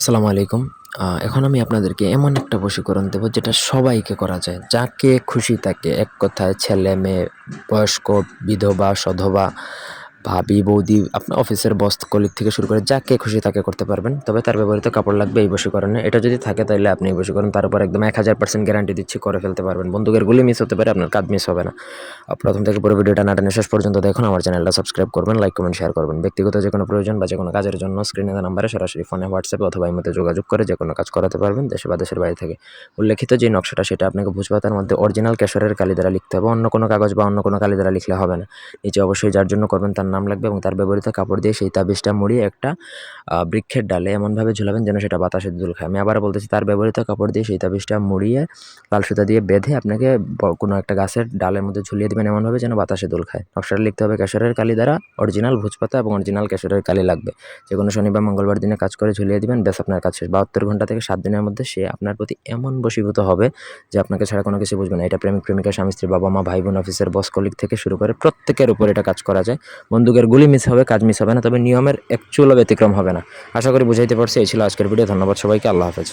আসসালামু আলাইকুম। এখন আমি আপনাদেরকে এমন একটা বশীকরণ দেবো যেটা সবাইকে করা যায়। যাকে খুশি তাকে। এক কথায় ছেলে, মেয়ে, বয়স্ক, বিধবা, সধবা ভাবি, বৌদি, আপনার অফিসের বস কলিগ থেকে শুরু করে যাকে খুশি তাকে করতে পারবেন। তবে তার ব্যবহৃত কাপড় লাগবে এই বশীকরণে। এটা যদি থাকে তাহলে আপনি এই বশীকরণ তার উপর একদম এক হাজার পার্সেন্ট গ্যারান্টি দিচ্ছি, করে ফেলতে পারবেন। বন্দুকের গুলি মিস হতে পারে, আপনার কাজ মিস হবে না। প্রথম থেকে পুরো ভিডিওটা না টেনে শেষ পর্যন্ত দেখুন, আমার চ্যানেলটা সাবস্ক্রাইব করবেন লাইক কমেন্ট শেয়ার করবেন। ব্যক্তিগত যে কোনো প্রয়োজন বা যে কোনো কাজের জন্য স্ক্রিনে নাম্বারে সরাসরি ফোনে হোয়াটসঅ্যাপে অথবা ইমোতে যোগাযোগ করে যে কোনো কাজ করাতে পারবেন দেশে বা দেশের বাইরে থেকে। উল্লেখিত যে নকশাটা, সেটা আপনাকে ভুজপাতার মধ্যে অরিজিনাল কেশরের কালি দ্বারা লিখতে হবে। অন্য কোনো কাগজ বা অন্য কোনো কালি দ্বারা লিখলে হবে না। নিচে অবশ্যই যার জন্য করবেন তার নাম লাগবে এবং তার ব্যবহৃত কাপড় দিয়ে সেই তাবিজটা মুড়িয়ে একটা বৃক্ষের ডালে এমনভাবে ঝুলাবেন যেন সেটা বাতাসে দুল খায়। আমি আবার বলতেছি, তার ব্যবহৃত কাপড় দিয়ে সেই তাবিজটা মুড়িয়ে লাল সুতা দিয়ে বেঁধে আপনাকে কোনো একটা গাছের ডালের মধ্যে ঝুলিয়ে দেবেন এমনভাবে যেন বাতাসে দুল খায়। নকশাটা লিখতে হবে কেশরের কালি দ্বারা, অরিজিনাল ভুজপাতা এবং অরিজিনাল কেশরের কালি লাগবে। যে কোনো শনিবার, মঙ্গলবার দিনে কাজ করে ঝুলিয়ে দিবেন, ব্যাস আপনার শেষ। বাহাত্তর ঘণ্টা থেকে সাত দিনের মধ্যে সে আপনার প্রতি এমন বশীভূত হবে যে আপনাকে ছাড়া কোনো কিছু বুঝবে না। এটা প্রেমিক, প্রেমিকা, স্বামী, স্ত্রী বাবা মা ভাই বোন অফিসের বস কলিগ থেকে শুরু করে প্রত্যেকের উপর এটা কাজ করা যায়। বন্দুকের গুলি মিস হবে, কাজ মিস হবে না, তবে নিয়মের একচুয়ালও ব্যতিক্রম হবে না। আশা করি বুঝাইতে পারছি, এই ছিল আজকের ভিডিও ধন্যবাদ সবাইকে, আল্লাহ হাফেজ।